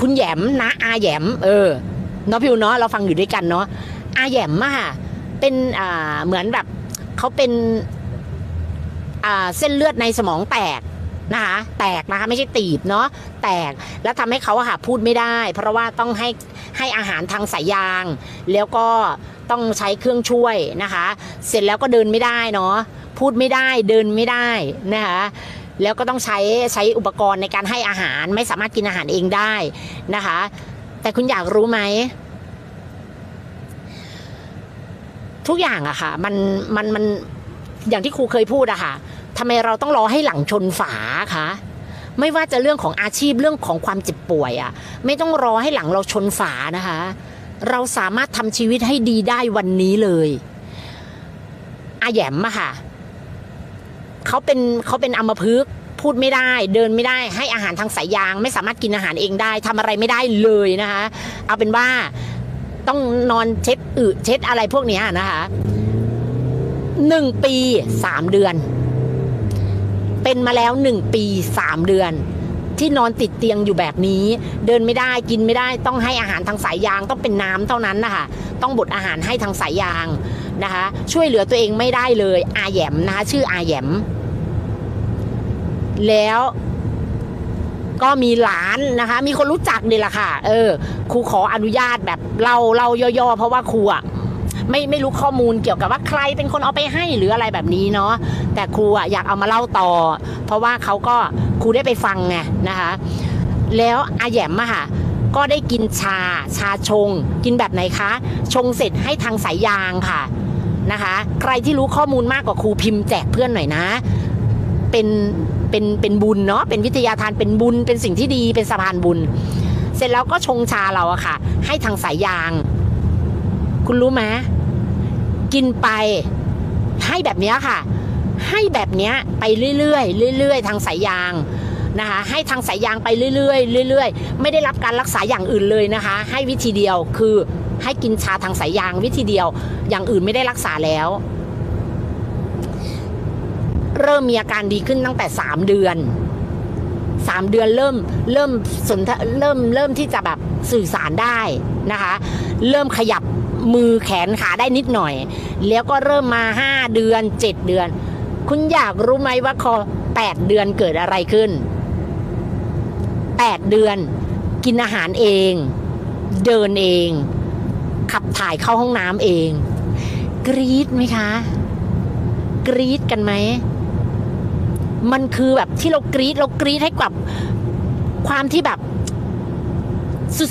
คุณแยมนะอาแยม เออเนาะพี่อูเนาะเราฟังอยู่ด้วยกันเนาะอาแยมอะค่ะเป็นอ่าเหมือนแบบเขาเป็นอ่าเส้นเลือดในสมองแตกนะคะแตกนะคะไม่ใช่ตีบเนาะแตกแล้วทำให้เขาอะค่ะพูดไม่ได้ เพราะว่าต้องให้ให้อาหารทางสายยาง แล้วก็ต้องใช้เครื่องช่วยนะคะ เสร็จแล้วก็เดินไม่ได้เนาะพูดไม่ได้เดินไม่ได้นะคะ แล้วก็ต้องใช้ใช้อุปกรณ์ในการให้อาหารไม่สามารถกินอาหารเองได้นะคะ แต่คุณอยากรู้ไหมทุกอย่างอะค่ะมันมันมันอย่างที่ครูเคยพูดอะค่ะทำไมเราต้องรอให้หลังชนฝาคะไม่ว่าจะเรื่องของอาชีพเรื่องของความเจ็บป่วยอะไม่ต้องรอให้หลังเราชนฝานะคะ เราสามารถทำชีวิตให้ดีได้วันนี้เลยอาแยมอะค่ะ เขาเป็นเขาเป็นอัมพฤกษ์พูดไม่ได้ เดินไม่ได้ให้อาหารทางสายยาง ไม่สามารถกินอาหารเองได้ทำอะไรไม่ได้เลยนะคะ เอาเป็นว่าต้องนอนเช็ดอึเช็ดอะไรพวกนี้นะคะหนึ่งปีสามเดือน เป็นมาแล้วหนึ่งปีสามเดือน ที่นอนติดเตียงอยู่แบบนี้ เดินไม่ได้กินไม่ได้ ต้องให้อาหารทางสายยางต้องเป็นน้ำเท่านั้นนะคะต้องบดอาหารให้ทางสายยางนะคะ ช่วยเหลือตัวเองไม่ได้เลยอาแยมนะคะ ชื่ออาแยม แล้วก็มีหลานนะคะ มีคนรู้จักนี่แหละค่ะ เออ ครูขออนุญาตแบบเล่าเล่าย่อๆเพราะว่าครูอะไม่ไม่รู้ข้อมูลเกี่ยวกับว่าใครเป็นคนเอาไปให้หรืออะไรแบบนี้เนาะแต่ครูอะอยากเอามาเล่าต่อ เพราะว่าเขาก็ครูได้ไปฟังไงนะคะ แล้วอาแยมอะค่ะก็ได้กินชาชาชง กินแบบไหนคะ ชงเสร็จให้ทางสายยางค่ะนะคะ ใครที่รู้ข้อมูลมากกว่าครูพิมพ์แจกเพื่อนหน่อยนะ เป็น เป็นเป็นบุญเนาะเป็นวิทยาทานเป็นบุญ เป็นสิ่งที่ดีเป็นสะพานบุญ เสร็จแล้วก็ชงชาเราอะค่ะ ให้ทางสายยาง คุณรู้ไหมกินไปให้แบบเนี้ยค่ะ ให้แบบเนี้ยไปเรื่อยๆเรื่อยๆ ทางสายยางนะคะให้ทางสายยางไปเรื่อยๆเรื่อยๆ ไม่ได้รับการรักษาอย่างอื่นเลยนะคะ ให้วิธีเดียวคือให้กินชาทางสายยางวิธีเดียว อย่างอื่นไม่ได้รักษาแล้ว เริ่มมีอาการดีขึ้นตั้งแต่สามเดือนสามเดือนเริ่มเริ่มสนเริ่มเริ่มที่จะแบบสื่อสารได้นะคะ เริ่มขยับมือแขนขาได้นิดหน่อย แล้วก็เริ่มมาห้าเดือนเจ็ดเดือน คุณอยากรู้ไหมว่าคอแปดเดือนเกิดอะไรขึ้นแปดเดือนกินอาหารเอง เดินเอง ขับถ่ายเข้าห้องน้ำเอง กรี๊ดไหมคะ กรี๊ดกันไหม มันคือแบบที่เรากรี๊ดเรากรี๊ดให้กับความที่แบบ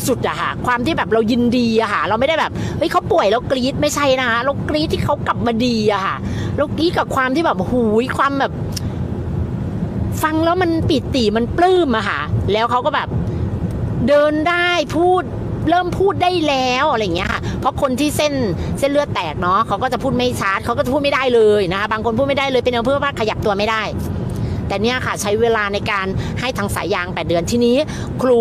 สุดๆอะค่ะ ความที่แบบเรายินดีอะค่ะ เราไม่ได้แบบเฮ้ยเขาป่วยเรากรี๊ดไม่ใช่นะคะเรากรี๊ดที่เขากลับมาดีอะค่ะ เรากรี๊ดกับความที่แบบหูยความแบบ ฟังแล้วมันปิติมันปลื้มอะค่ะ แล้วเขาก็แบบ เดินได้พูดเริ่มพูดได้แล้วอะไรอย่างเงี้ยค่ะ เพราะคนที่เส้นเส้นเลือดแตกเนาะเขาก็จะพูดไม่ชัดเขาก็จะพูดไม่ได้เลยนะคะบางคนพูดไม่ได้เลยเป็นเพื่อว่าขยับตัวไม่ได้ แต่เนี่ยค่ะใช้เวลาในการให้ทางสายยางแปดเดือนทีนี้ครู